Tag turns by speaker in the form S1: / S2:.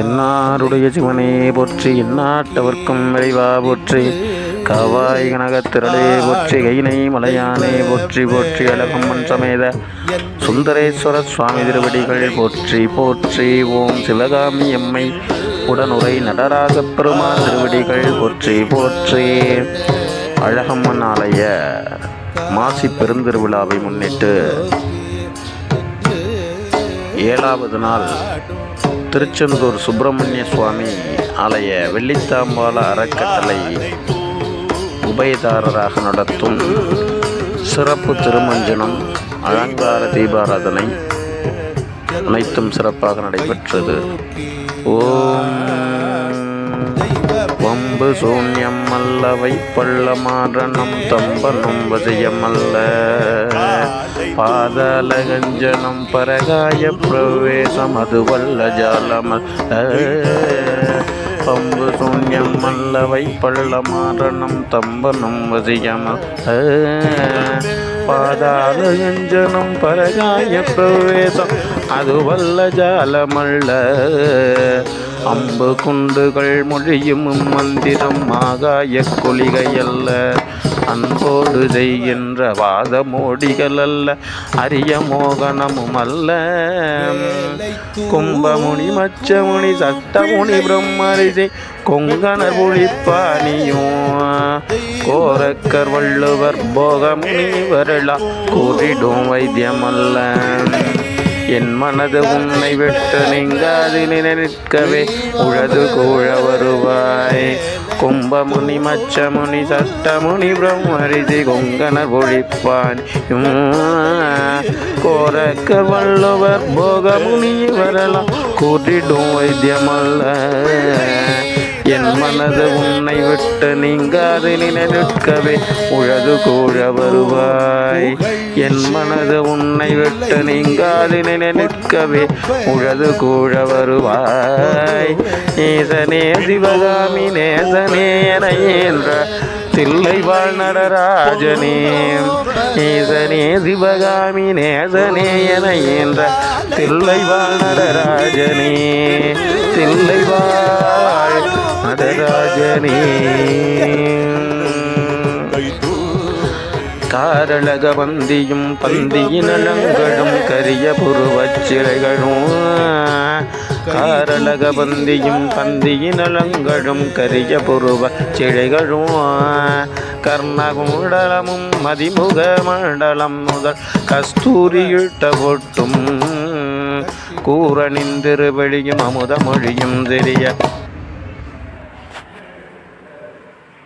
S1: தென்னாருடைய சிவனே போற்றி எந்நாட்டவர்க்கும் விரைவா போற்றி. கவாய் கனகத்திரளே போற்றி கைனை மலையானே போற்றி போற்றி அழகம்மன் சமேத சுந்தரேஸ்வர சுவாமி திருவடிகள் போற்றி போற்றி. ஓம் சிவகாமி எம்மை உடனுரை நடராஜ பெருமான் திருவடிகள் போற்றி போற்றி. அழகம்மன் ஆலய மாசி பெருந்திருவிழாவை முன்னிட்டு ஏழாவது நாள் திருச்செந்தூர் சுப்பிரமணிய சுவாமி ஆலய வெள்ளித்தாம்பாள அறக்கட்டளை உபயதாரராக நடத்தும் சிறப்பு திருமஞ்சனம் அலங்கார தீபாராதனை அனைத்தும் சிறப்பாக நடைபெற்றது. ஓம் வம்பு சூன்யம் அல்ல வைப்பள்ள மாறனம் தம்பனும் வசியமல்ல பாதாளகஞ்சனம் பரகாய பிரவேசம் அது வல்ல ஜாலமல்ல. பம்பு சூன்யம் அல்ல வைப்பள்ள மாறனம் தம்பனும் பாதாள பாதாளகஞ்சனம் பரகாய பிரவேசம் அது வல்ல ஜாலமல்ல. அம்பு குண்டுகள் மொழியும் மந்திரம் ஆகாய கொலிகையல்ல அன்போடு செய்கின்ற வாதமோடிகள் அல்ல அரிய மோகனமும் அல்ல. கும்பமுனி மச்சமுனி சட்டமுனி பிரம்மரிசை கொங்கணர் ஒழிப்பானியும் கோரக்கர் வள்ளுவர் போகமுனி வரலா கூறிடும் வைத்தியமல்ல. என் மனது உன்னை விட்டு நீங்காது நிற்கவே உழது கூழ வருவாய். கும்பமுனி மச்சமுனி சட்டமுனி பிரம்மரிதி கொங்கனர் ஒழிப்பான் கோரக்க வள்ளுவர் போகமுனி வரலாம். கூட்டிடும் வைத்தியமல்ல. என் மனது உன்னை விட்டு நீங்காது நிற்கவே உழது கூழ வருவாய். என் மனது உன்னை விட்டு நீங்காது நிற்கவே உழது கூழ வருவாய். நேசனே சிவகாமி நேசனே என என்ற தில்லை வாழ் நடராஜனே. நேசனே சிவகாமி நேசனே என என்ற தில்லை வாழ் நடராஜனே. தில்லை வாழ் நடராஜனே காரளக வந்தியும் பந்தியினழங்களும் கரிய புருவச்சிலைகளும். காரளக பந்தியும் பந்தியினழங்களும் கரிய புருவ சிலைகளும் கர்ணகுண்டலமும் மதிமுக மண்டலம் முதல் கஸ்தூரியிட்ட ஒட்டும் பொட்டும். கூறனின் திருவழியும் அமுதமொழியும் தெரிய